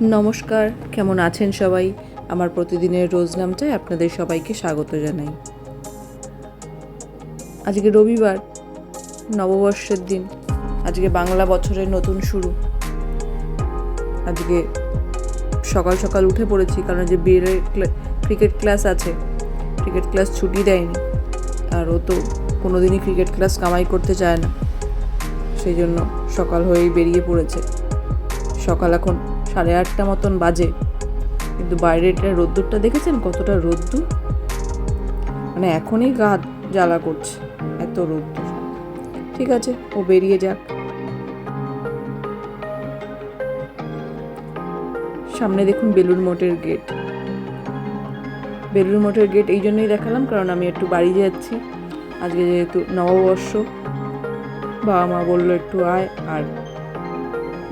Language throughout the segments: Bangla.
নমস্কার, কেমন আছেন সবাই? আমার প্রতিদিনের রোজ নামটায় আপনাদের সবাইকে স্বাগত জানাই। আজকে রবিবার, নববর্ষের দিন। আজকে বাংলা বছরের নতুন শুরু। আজকে সকাল সকাল উঠে পড়েছি, কারণ যে বিয়ের ক্রিকেট ক্লাস আছে, ক্রিকেট ক্লাস ছুটি দেয়নি। আর ও তো কোনোদিনই ক্রিকেট ক্লাস কামাই করতে চায় না। সেই জন্য সকাল হয়েই বেরিয়ে পড়েছে। সকাল এখন সাড়ে আটটা মতন বাজে। কিন্তু বাইরের রোদ্দুরটা দেখেছেন? কতটা রোদ্দুর? মানে এখনই গা জ্বালা করছে, এত রোদ্দুর। ঠিক আছে, ও বেরিয়ে যাক। সামনে দেখুন বেলুর মঠের গেট। বেলুর মঠের গেট এই জন্যই দেখালাম, কারণ আমি একটু বাড়ি যাচ্ছি। আজকে যেহেতু নববর্ষ, বাবা মা বলল একটু আয়, আর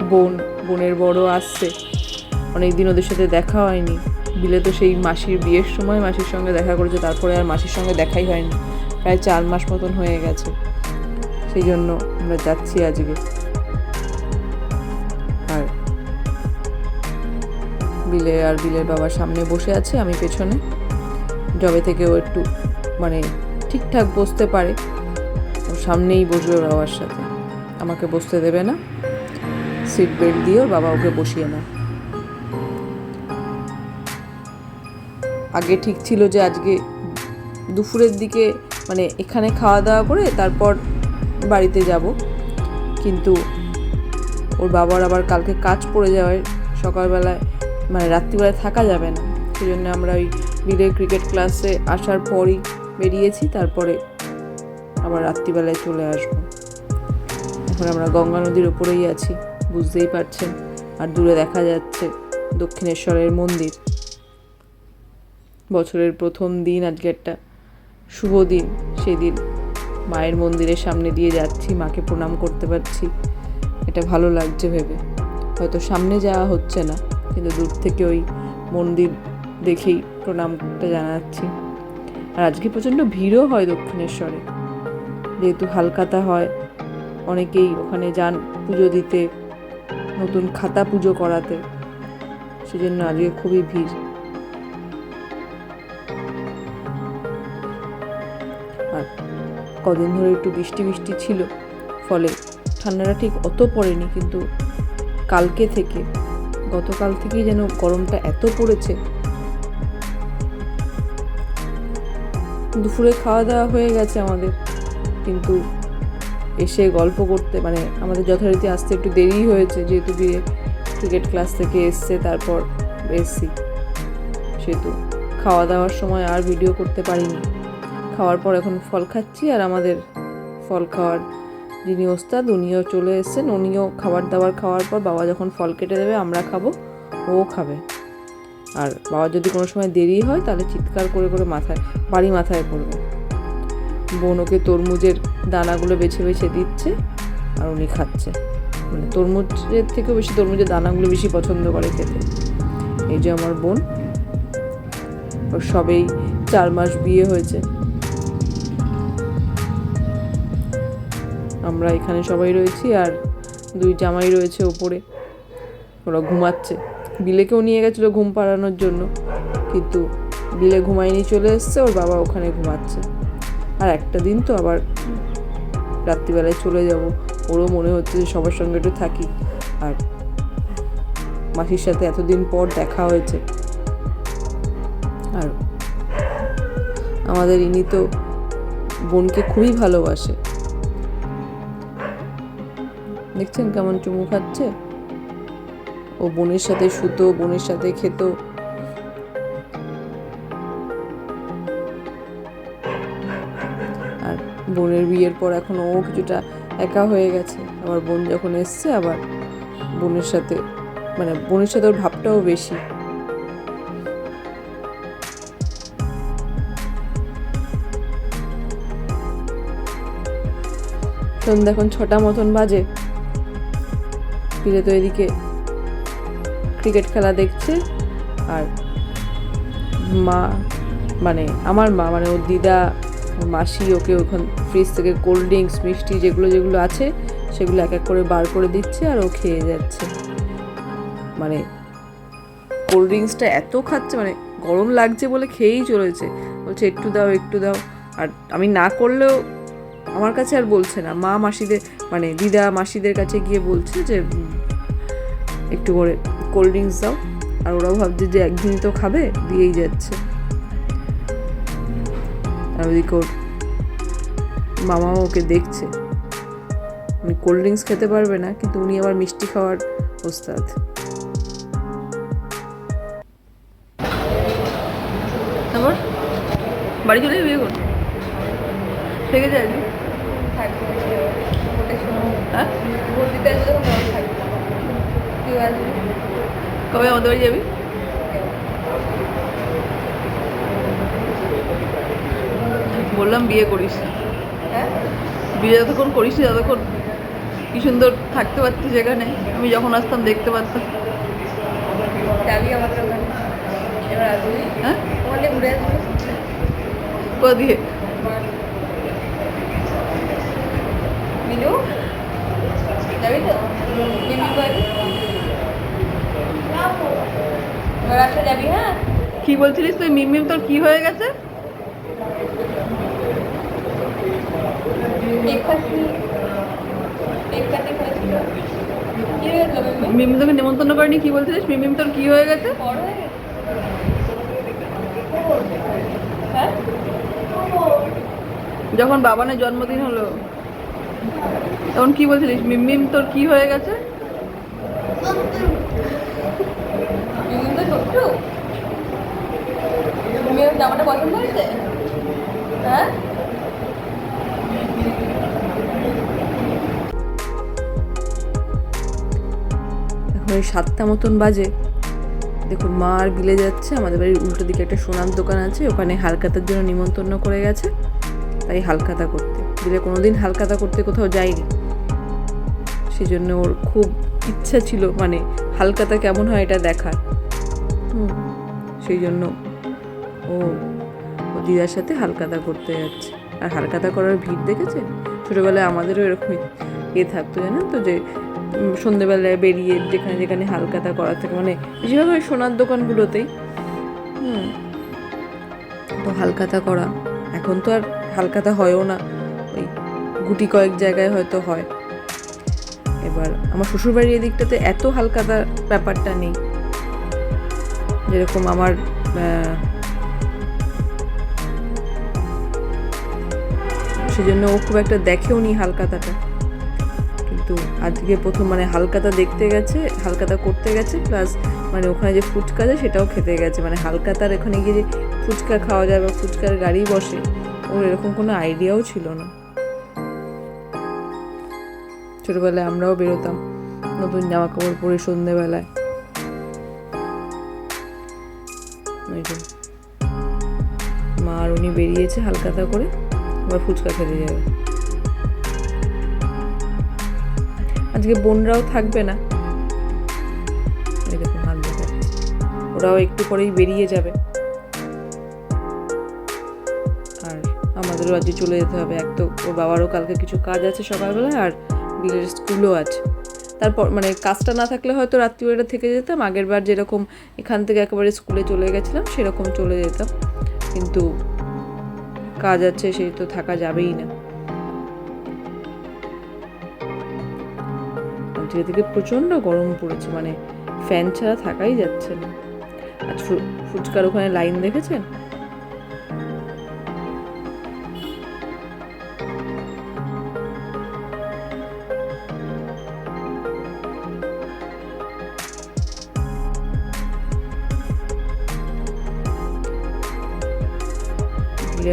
বোন, বোনের বড় আসছে। অনেক দিন ওদের সাথে দেখা হয়নি। বিলে তো সেই মাসির বিয়ের সময় মাসির সঙ্গে দেখা করেছে, তারপরে আর মাসির সঙ্গে দেখাই হয়নি। প্রায় চার মাস মতন হয়ে গেছে। সেই জন্য আমরা যাচ্ছি আজকে। আর বিলে আর বিলের বাবার সামনে বসে আছে, আমি পেছনে। জবে থেকে ও একটু মানে ঠিকঠাক বসতে পারে। সামনেই বসবে বাবার সাথে। আমাকে বসতে দেবে না। সিট বেল্ট দিয়ে ওর বাবা ওকে বসিয়ে নেয়। আগে ঠিক ছিল যে আজকে দুপুরের দিকে মানে এখানে খাওয়া দাওয়া করে তারপর বাড়িতে যাব। কিন্তু ওর বাবার আবার কালকে কাজ পড়ে যাওয়ায় সকালবেলায় মানে রাত্রিবেলায় থাকা যাবে না। সেই জন্য আমরা ওই বিলের ক্রিকেট ক্লাসে আসার পরই বেরিয়েছি, তারপরে আবার রাত্রিবেলায় চলে আসব। এখন আমরা গঙ্গা নদীর ওপরেই আছি। বুঝতেই পারছেন। আর দূরে দেখা যাচ্ছে দক্ষিণেশ্বরের মন্দির। বছরের প্রথম দিন আজকে একটা শুভ দিন। সেদিন মায়ের মন্দিরের সামনে দিয়ে যাচ্ছি, মাকে প্রণাম করতে পারছি। এটা ভালো লাগছে ভেবে। হয়তো সামনে যাওয়া হচ্ছে না, কিন্তু দূর থেকে ওই মন্দির দেখেই প্রণামটা জানাচ্ছি। আর আজকে প্রচণ্ড ভিড়ও হয় দক্ষিণেশ্বরে। যেহেতু হালকাতা হয়, অনেকেই ওখানে যান পুজো দিতে। নতুন খাতা পুজো করাতে। সেজন্য আজকে খুবই ভিড়। আর কদিন ধরে একটু বৃষ্টি বৃষ্টি ছিল, ফলে ঠান্ডাটা ঠিক অত পড়েনি, কিন্তু কালকে থেকে, গতকাল থেকেই যেন গরমটা এত পড়েছে। দুপুরে খাওয়া দাওয়া হয়ে গেছে আমাদের, কিন্তু এসে গল্প করতে মানে আমাদের যথারীতি আসতে একটু দেরি হয়েছে, যেহেতু বিয়ে ক্রিকেট ক্লাস থেকে এসছে, তারপর এসছি। সেহেতু খাওয়া দাওয়ার সময় আর ভিডিও করতে পারিনি। খাওয়ার পর এখন ফল খাচ্ছি, আর আমাদের ফল খাওয়ার যিনি ওস্তাদ, উনিও চলে এসছেন। উনিও খাবার দাবার খাওয়ার পর বাবা যখন ফল কেটে দেবে, আমরা খাব, ও খাবে। আর বাবা যদি কোনো সময় দেরি হয়, তাহলে চিৎকার করে করে মাথায়, বাড়ি মাথায় পড়বে। বোন ওকে তরমুজের দানাগুলো বেছে বেছে দিচ্ছে আর উনি খাচ্ছে। মানে তরমুজের থেকেও বেশি তরমুজের দানাগুলো বেশি পছন্দ করে খেতে। এই যে আমার বোন, ওর সবেই চার মাস বিয়ে হয়েছে। আমরা এখানে সবাই রয়েছি আর দুই জামাই রয়েছে ওপরে। ওরা ঘুমাচ্ছে। বিলেকেও নিয়ে গেছিল ঘুম পাড়ানোর জন্য। কিন্তু বিলে ঘুমায়নি, চলে এসছে, ওর বাবা ওখানে ঘুমাচ্ছে। আর একটা দিন তো আবার রাত্রিবেলায় চলে যাব। ওরও মনে হচ্ছে যে সবার সঙ্গে একটু থাকি। আর মাসির সাথে এতদিন পর দেখা হয়েছে। আর আমাদের ইনি তো বোনকে খুবই ভালোবাসে। দেখছেন কেমন চুমু খাচ্ছে? ও বোনের সাথে শুতো, বোনের সাথে খেত। বোনের বিয়ের পর এখন ও কিছুটা একা হয়ে গেছে। আবার বোন যখন এসছে, আবার বোনের সাথে মানে বোনের সাথে ওর ভাবটাও বেশি। সন্ধ্যা এখন ছটা মতন বাজে। ফিরে তো এদিকে ক্রিকেট খেলা দেখছে, আর মা মানে আমার মা মানে ওর দিদা মাসি ওকে ওখান ফ্রিজ থেকে কোল্ড ড্রিঙ্কস মিষ্টি যেগুলো যেগুলো আছে, সেগুলো এক এক করে বার করে দিচ্ছে আর ও খেয়ে যাচ্ছে। মানে কোল্ড ড্রিঙ্কসটা এত খাচ্ছে মানে গরম লাগছে বলে খেয়েই চলেছে। বলছে, একটু দাও একটু দাও। আর আমি না করলেও আমার কাছে আর বলছে না। মা মাসিদের মানে দিদা মাসিদের কাছে গিয়ে বলছে যে, একটু করে কোল্ড ড্রিঙ্কস দাও। আর ওরাও ভাবছে যে একদিনই তো খাবে। দিয়েই যাচ্ছে। আর ওদিকে ওর মামাও ওকে দেখছে। উনি কোল্ড ড্রিঙ্কস খেতে পারবে না কিন্তু উনি আবার মিষ্টি খাওয়ার ওস্তাদ। তারপর? বাড়ি চলে যাবি এখন? থেকে হ্যাঁ? কবে আমাদের বাড়ি যাবি? বললাম বিয়ে করিস না। বিয়ে যতক্ষণ করিস ততক্ষণ কি সুন্দর থাকতে পারতিস সেখানে আমি যখন আসতাম দেখতে পারতাম। হ্যাঁ? দিয়ে? মিলু যাবি তো? যাবি হ্যাঁ? কি বলছিলিস তুই? মিমিম তোর কি হয়ে গেছে কেক খাচ্ছি কেক কাটি খাচ্ছিল কি হয়ে গেল মিমি তোকে নেমন্তন্ন করেনি কি বলছিলিস? মিমিম তোর কি হয়ে গেছে? হয়ে যখন বাবানের জন্মদিন হলো তখন কি বলছিলিস? মিমিম তোর কি হয়ে গেছে? জামাটা পছন্দ সাতটা মতন বাজে। দেখুন, মা আর বিলে যাচ্ছে। আমাদের বাড়ির উল্টো দিকে একটা সোনার দোকান আছে, ওখানে হালকাতার জন্য নিমন্ত্রণ করে গেছে। তাই হালকাতা করতে। বিলে কোনোদিন হালকাতা করতে কোথাও যায়নি। সেজন্য ওর খুব ইচ্ছা ছিল মানে হালকাতা কেমন হয় এটা দেখার। হুম সেই জন্য ও ও দিদার সাথে হালকাতা করতে যাচ্ছে। আর হালকাতা করার ভিড় দেখেছে ছোটোবেলায় আমাদেরও এরকমই এ থাকতো, জানেন তো? যে সন্ধেবেলায় বেরিয়ে যেখানে যেখানে হালকাতা করা থাকে মানে বেশিরভাগ ওই সোনার দোকানগুলোতেই। হুম। তো হালকাতা করা, এখন তো আর হালকাতা হয়ও না, ওই গুটি কয়েক জায়গায় হয়তো হয়। এবার আমার শ্বশুরবাড়ির এদিকটাতে এত হালকাতার ব্যাপারটা নেই। যেরকম আমার সেজন্য ও খুব একটা দেখেও নি হালকাতাটা কিন্তু আজকে প্রথম মানে হালকাতা দেখতে গেছে হালকাতা করতে গেছে প্লাস মানে ওখানে যে ফুচকা যায় সেটাও খেতে গেছে। মানে হালকাতার এখানে গিয়ে যে ফুচকা খাওয়া যায় বা ফুচকার গাড়ি বসে, ওর এরকম কোনো আইডিয়াও ছিল না। ছোটবেলায় আমরাও বেরোতাম নতুন জামা কাপড় পরে সন্ধেবেলায়। মা আর উনি বেরিয়েছে হালকাতা করে আবার ফুচকা খেতে যাবে। আজকে বোনরাও থাকবে না। ওরাও একটু পরেই বেরিয়ে যাবে। আর আমাদেরও আজকে চলে যেতে হবে। এক তো ওর বাবারও কালকে কিছু কাজ আছে সকালবেলায় আর বিলের স্কুলও আছে। তারপর মানে কাজটা না থাকলে হয়তো রাত্রিবেলা থেকে যেতাম। আগের বার যেরকম এখান থেকে একেবারে স্কুলে চলে গেছিলাম, সেরকম চলে যেতাম। কিন্তু কাজ আছে, সেই তো থাকা যাবেই না। আজকে থেকে প্রচণ্ড গরম পড়েছে মানে ফ্যান ছাড়া থাকাই যাচ্ছে না। আজ ফুচকার ওখানে লাইন দেখেছেন?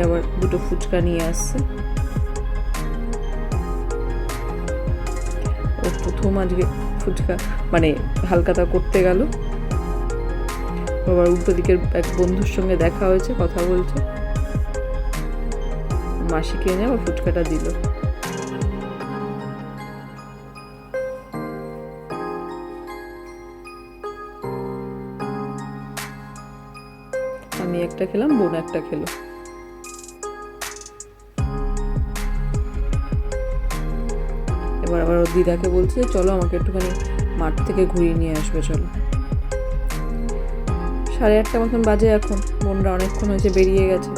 আবার দুটো ফুচকা নিয়ে আসছে। প্রথম আজকে ফুচকা মানে হালকাতা করতে গেল। আবার উল্টো দিকের এক বন্ধুর সঙ্গে দেখা হয়েছে, কথা বলছে। মাসিকে এনে আবার ফুচকাটা দিল। আমি একটা খেলাম, বোন একটা খেলো। এবার আবার ওর দিদাকে বলছে যে, চলো আমাকে একটুখানি মাঠ থেকে ঘুরিয়ে নিয়ে আসবে, চলো। সাড়ে আটটা মতন বাজে এখন বোনরা অনেকক্ষণ হয়েছে বেরিয়ে গেছে।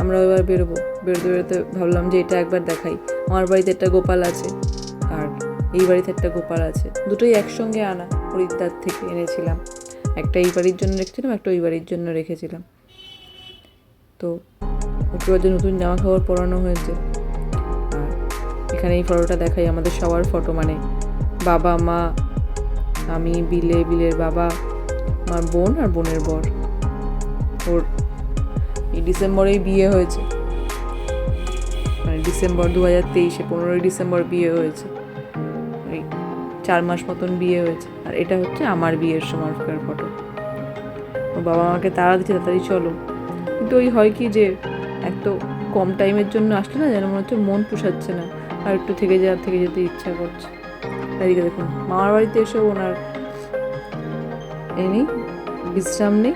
আমরা এবার বেরোবো। বেরোতে বেরোতে ভাবলাম যে এটা একবার দেখাই। আমার বাড়িতে একটা গোপাল আছে, আর এই বাড়িতে একটা গোপাল আছে। দুটোই একসঙ্গে আনা, হরিদ্বার থেকে এনেছিলাম। একটা এই বাড়ির জন্য রেখেছিলাম, একটা ওই বাড়ির জন্য রেখেছিলাম। তো ওকে নতুন জামা কাপড় পরানো হয়েছে। এখানে এই ফটোটা দেখাই আমাদের সবার ফটো মানে। বাবা, মা, আমি, বিলে, বিলের বাবা, আমার বোন আর বোনের বর। ওর এই ডিসেম্বরেই বিয়ে হয়েছে। মানে ডিসেম্বর দু হাজার তেইশে, পনেরোই ডিসেম্বর বিয়ে হয়েছে। ওই চার মাস মতন বিয়ে হয়েছে। আর এটা হচ্ছে আমার বিয়ের সময়কার ফটো ওর বাবা আমাকে তাড়া দিচ্ছে, তাড়াতাড়ি চলো। কিন্তু ওই হয় কি যে, এত কম টাইমের জন্য আসলে না যেন মনে হচ্ছে মন পোষাচ্ছে না। আর একটু থেকে যাওয়ার থেকে যেতে ইচ্ছা করছে। এদিকে দেখুন, মামার বাড়িতে এসেও ওনার এই নেই, বিশ্রাম নেই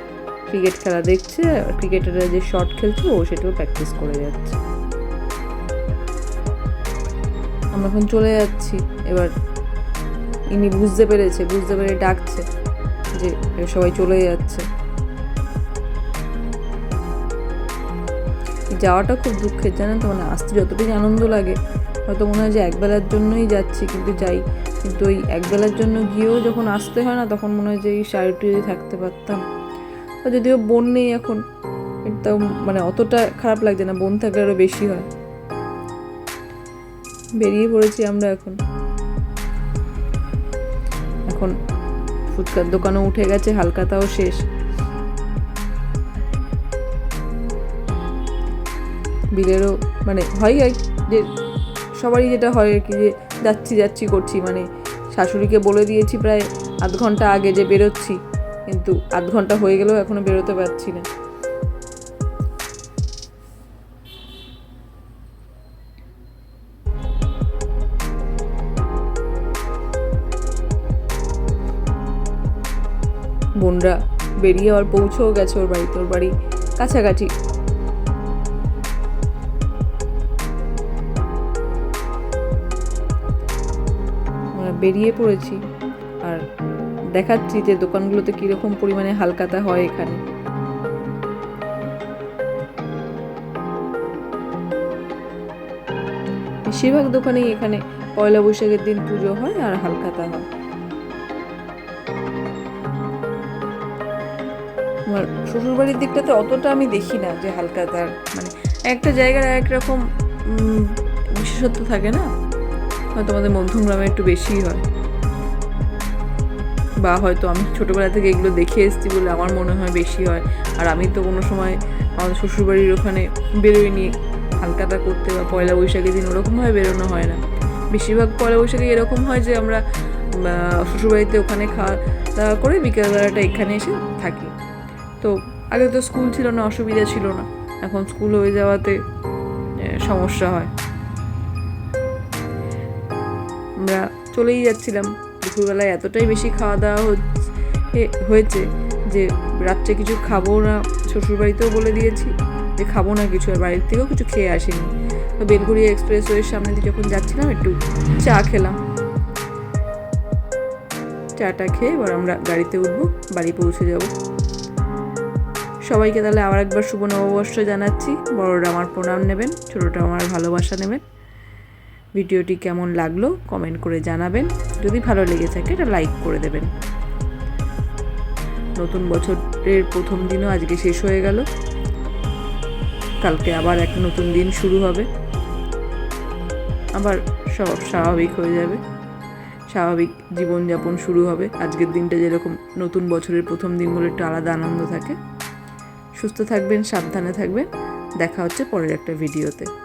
ক্রিকেট খেলা দেখছে ক্রিকেটাররা যে শট খেলছে, ও সেটাও প্র্যাকটিস করে যাচ্ছে। আমরা এখন চলে যাচ্ছি, এবার ইনি বুঝতে পেরেছে, বুঝতে পেরে ডাকছে যে সবাই চলে যাচ্ছে। যাওয়াটা খুব দুঃখের, জানেন তো মানে আসতে যতটুকু আনন্দ লাগে হয়তো মনে হয় যে একবেলার জন্যই যাচ্ছি কিন্তু যাই। কিন্তু ওই একবেলার জন্য গিয়েও যখন আসতে হয় না, তখন মনে হয় যে এই শাড়িটি যদি থাকতে পারতাম। আর যদিও বোন নেই এখন তাও মানে অতটা খারাপ লাগছে না, বোন থাকলে আরও বেশি হয়। বেরিয়ে পড়েছি আমরা এখন। এখন ফুচকার দোকানও উঠে গেছে, হালকাতাও শেষ। বিলেরও মানে হয় যে সবারই যেটা হয় কি যে যাচ্ছি যাচ্ছি করছি। মানে শাশুড়িকে বলে দিয়েছি প্রায় আধ ঘণ্টা আগে যে বেরোচ্ছি, কিন্তু আধ ঘণ্টা হয়ে গেলেও এখনও বেরোতে পারছি না। বোনরা বেরিয়ে আবার পৌঁছেও গেছে ওর বাড়িতে ওর বাড়ি কাছাকাছি। বেরিয়ে পড়েছি আর দেখাচ্ছি যে দোকানগুলোতে কীরকম পরিমাণে হালকাতা হয় এখানে। বেশিরভাগ দোকানেই এখানে পয়লা বৈশাখের দিন পুজো হয় আর হালকাতা হয়। আমার শ্বশুরবাড়ির দিকটাতে অতটা আমি দেখি না যে হালকাতার মানে একটা জায়গার এক রকম বিশেষত্ব থাকে না? হয়তো আমাদের মধ্যমগ্রামে একটু বেশিই হয়। বা হয়তো আমি ছোটোবেলা থেকে এগুলো দেখে এসেছি বলে আমার মনে হয় বেশি হয়। আর আমি তো কোনো সময় আমাদের শ্বশুরবাড়ির ওখানে বেরোইনি। হালকাতা করতে বা পয়লা বৈশাখের দিন ওরকমভাবে বেরোনো হয় না। বেশিরভাগ পয়লা বৈশাখে এরকম হয় যে আমরা শ্বশুরবাড়িতে ওখানে খাওয়া দাওয়া করে বিকেলবেলাটা এখানে এসে থাকি। তো আগে তো স্কুল ছিল না, অসুবিধা ছিল না। এখন স্কুল হয়ে যাওয়াতে সমস্যা হয়। চলেই যাচ্ছিলাম। দুপুরবেলায় এতটাই বেশি খাওয়া দাওয়া হয়েছে যে রাত্রে কিছু খাব না, শ্বশুরবাড়িতেও বলে দিয়েছি যে খাব না কিছু আর বাড়ির থেকেও কিছু খেয়ে আসিনি। তো বেলঘড়িয়া এক্সপ্রেস ওয়ের সামনে দিয়ে যখন যাচ্ছিলাম, একটু চা খেলাম। চাটা খেয়ে এবার আমরা গাড়িতে উঠবো, বাড়ি পৌঁছে যাব। সবাইকে তাহলে আবার একবার শুভ নববর্ষ জানাচ্ছি। বড়রা আমার প্রণাম নেবেন ছোটোটা আমার ভালোবাসা নেবেন। ভিডিওটি কেমন লাগল কমেন্ট করে জানাবেন। যদি ভালো লেগে থাকে, এটা লাইক করে দেবেন। নতুন বছরের প্রথম দিনও আজকে শেষ হয়ে গেল। কালকে আবার একটা নতুন দিন শুরু হবে। আবার সব স্বাভাবিক হয়ে যাবে। স্বাভাবিক জীবনযাপন শুরু হবে। আজকের দিনটা যেরকম নতুন বছরের প্রথম দিনগুলো একটু আলাদা আনন্দ থাকে। সুস্থ থাকবেন, সাবধানে থাকবেন। দেখা হচ্ছে পরের একটা ভিডিওতে।